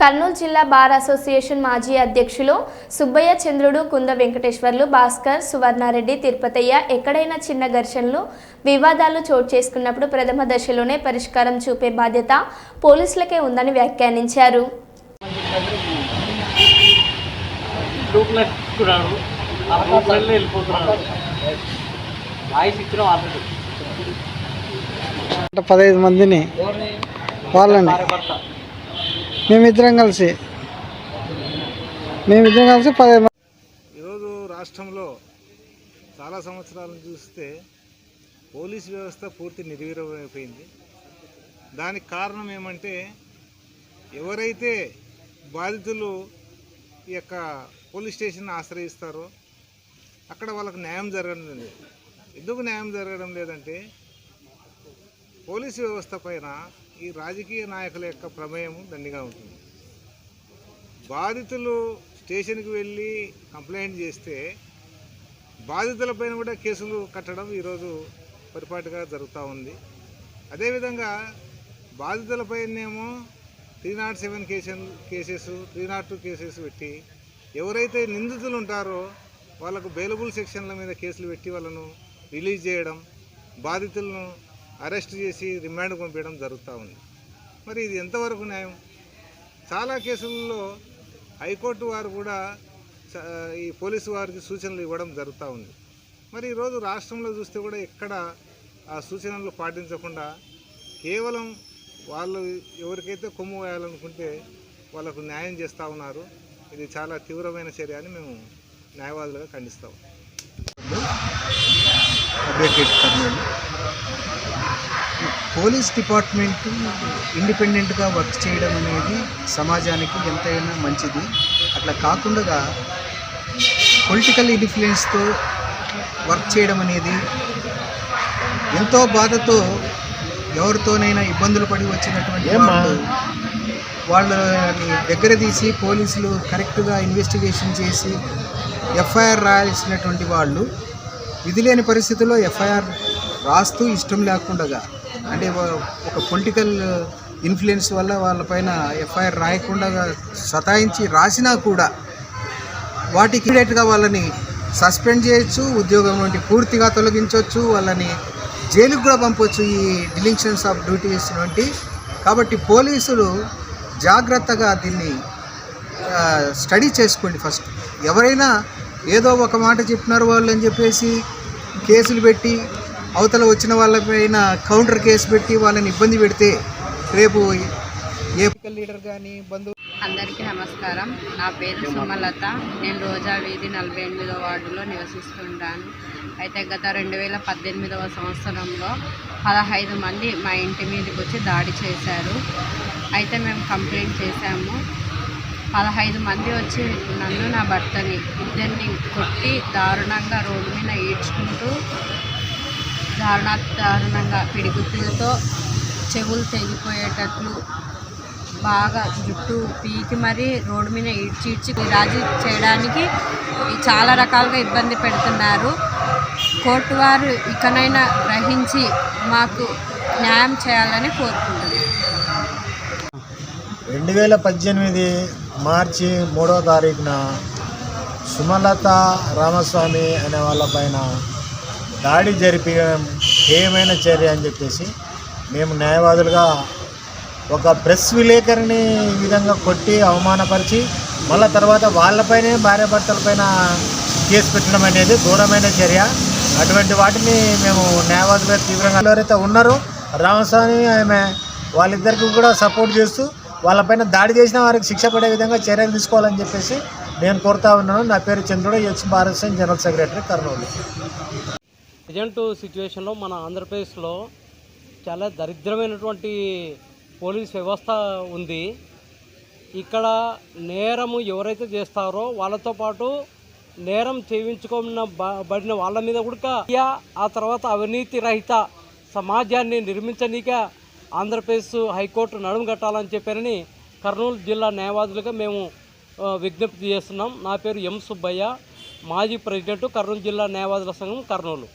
కర్నూలు జిల్లా bar association మాజీ అధ్యక్షులు సుబ్బయ్య చంద్రుడు కుంద వెంకటేశ్వర్లు భాస్కర్ సువర్ణారెడ్డి తిరుపతయ్య ఎక్కడైనా చిన్న ఘర్షణలు వివాదాలు చోటు చేసుకున్నప్పుడు ప్రథమ దశలోనే పరిష్కారం చూపే బాధ్యత పోలీసులకే ఉందని వ్యాఖ్యానించారు. పదహైదు మందిని వాళ్ళని మేమిద్దరం కలిసి. మేమిద్దరం కలిసి పదహైదు ఈరోజు రాష్ట్రంలో చాలా సంవత్సరాలను చూస్తే పోలీస్ వ్యవస్థ పూర్తి నిర్వీర్యమైపోయింది. దానికి కారణం ఏమంటే ఎవరైతే బాధితులు ఈ యొక్క పోలీస్ స్టేషన్ ఆశ్రయిస్తారో అక్కడ వాళ్ళకు న్యాయం జరగడం లేదు. ఎందుకు న్యాయం జరగడం లేదంటే పోలీసు వ్యవస్థ పైన ఈ రాజకీయ నాయకుల యొక్క ప్రమేయం దండిగా ఉంటుంది. బాధితులు స్టేషన్కి వెళ్ళి కంప్లైంట్ చేస్తే బాధితులపైన కూడా కేసులు కట్టడం ఈరోజు పరిపాటిగా జరుగుతూ ఉంది. అదేవిధంగా బాధితులపైనేమో three nought seven cases cases three nought two cases పెట్టి ఎవరైతే నిందితులు ఉంటారో వాళ్ళకు బెయిలబుల్ సెక్షన్ల మీద కేసులు పెట్టి వాళ్ళను రిలీజ్ చేయడం బాధితులను అరెస్ట్ చేసి రిమాండ్ పంపించడం జరుగుతూ ఉంది. మరి ఇది ఎంతవరకు న్యాయం? చాలా కేసుల్లో హైకోర్టు వారు కూడా ఈ పోలీసు వారికి సూచనలు ఇవ్వడం జరుగుతూ ఉంది. మరి ఈరోజు రాష్ట్రంలో చూస్తే కూడా ఎక్కడ ఆ సూచనలు పాటించకుండా కేవలం వాళ్ళు ఎవరికైతే కొమ్ము వేయాలనుకుంటే వాళ్ళకు న్యాయం చేస్తూ ఉన్నారు. ఇది చాలా తీవ్రమైన చర్య అని మేము న్యాయవాదులుగా ఖండిస్తాం. అడ్వకేట్ పోలీస్ డిపార్ట్మెంట్ ఇండిపెండెంట్గా వర్క్ చేయడం అనేది సమాజానికి ఎంతైనా మంచిది. అట్లా కాకుండా పొలిటికల్ ఇన్ఫ్లుయెన్స్తో వర్క్ చేయడం అనేది ఎంతో బాధతో ఎవరితోనైనా ఇబ్బందులు పడి వచ్చినటువంటి వాళ్ళు వాళ్ళని దగ్గర తీసి పోలీసులు కరెక్ట్గా ఇన్వెస్టిగేషన్ చేసి ఎఫ్ఐఆర్ రాయాల్సినటువంటి వాళ్ళు విధి లేని పరిస్థితుల్లో ఎఫ్ఐఆర్ రాస్తూ ఇష్టం లేకుండా అంటే ఒక పొలిటికల్ ఇన్ఫ్లుయెన్స్ వల్ల వాళ్ళపైన ఎఫ్ఐఆర్ రాయకుండా సతాయించి రాసినా కూడా వాటికి ఇమీడియట్గా వాళ్ళని సస్పెండ్ చేయొచ్చు ఉద్యోగం నుండి పూర్తిగా తొలగించవచ్చు వాళ్ళని జైలుకు కూడా పంపొచ్చు ఈ డిలింక్షన్స్ ఆఫ్ డ్యూటీస్ నుండి. కాబట్టి పోలీసులు జాగ్రత్తగా దీన్ని స్టడీ చేసుకోండి ఫస్ట్ ఎవరైనా ఏదో ఒక మాట చెప్పినారు వాళ్ళు అని చెప్పేసి కేసులు పెట్టి అవతల వచ్చిన వాళ్ళపైన కౌంటర్ కేసు పెట్టి వాళ్ళని ఇబ్బంది పెడితే రేపు ఏ లీడర్ కానీ బంధువు అందరికీ నమస్కారం. నా పేరు సుమలత. నేను రోజా వీధి నలభై ఎనిమిదో వార్డులో నివసిస్తుంటాను. అయితే గత రెండు వేల పద్దెనిమిదవ సంవత్సరంలో పదహైదు మంది మా ఇంటి మీదకి వచ్చి దాడి చేశారు. అయితే మేము కంప్లైంట్ చేశాము. పదహైదు మంది వచ్చి నన్ను నా భర్తని ఇద్దరిని కొట్టి దారుణంగా రోడ్డు మీద ఈడ్చుకుంటూ దారుణ దారుణంగా పిడిగుత్తులతో చెవులు తెగిపోయేటట్లు బాగా జుట్టు పీకి మరీ రోడ్డు మీద ఈడ్చి ఇడ్చి రాజీ చేయడానికి చాలా రకాలుగా ఇబ్బంది పెడుతున్నారు. కోర్టు వారు ఇకనైనా గ్రహించి మాకు న్యాయం చేయాలని కోరుకుంటున్నాను రెండు వేల పద్దెనిమిది మార్చి మూడో తారీఖున సుమలత రామస్వామి అనే వాళ్ళ పైన దాడి జరిపి ఏమైనా చర్య అని చెప్పేసి మేము న్యాయవాదులుగా ఒక ప్రెస్ విలేకరిని ఈ విధంగా కొట్టి అవమానపరిచి మళ్ళా తర్వాత వాళ్ళపైనే భార్యాభర్తలపైన కేసు పెట్టడం అనేది ఘోరమైన చర్య. అటువంటి వాటిని మేము న్యాయవాదులుగా తీవ్రంగా ఎవరైతే ఉన్నారో రామస్వామి ఆమె వాళ్ళిద్దరికి కూడా సపోర్ట్ చేస్తూ వాళ్ళపైన దాడి చేసిన వారికి శిక్ష పడే విధంగా చర్యలు తీసుకోవాలని చెప్పేసి నేను కోరుతా ఉన్నాను. నా పేరు Chandrudu ex Bharat general secretary Kurnool. Present సిచ్యువేషన్లో మన ఆంధ్రప్రదేశ్లో చాలా దరిద్రమైనటువంటి పోలీస్ వ్యవస్థ ఉంది. ఇక్కడ నేరము ఎవరైతే చేస్తారో వాళ్ళతో పాటు నేరం చేయించుకున్న బడిన వాళ్ళ మీద కూడా ఆ తర్వాత అవినీతి రహిత సమాజాన్ని నిర్మించనీక ఆంధ్రప్రదేశ్ హైకోర్టు నడుము కట్టాలని చెప్పారని కర్నూలు జిల్లా న్యాయవాదులుగా మేము విజ్ఞప్తి చేస్తున్నాం. నా పేరు ఎం సుబ్బయ్య. మాజీ ప్రెసిడెంట్ కర్నూలు జిల్లా న్యాయవాదుల సంఘం కర్నూలు.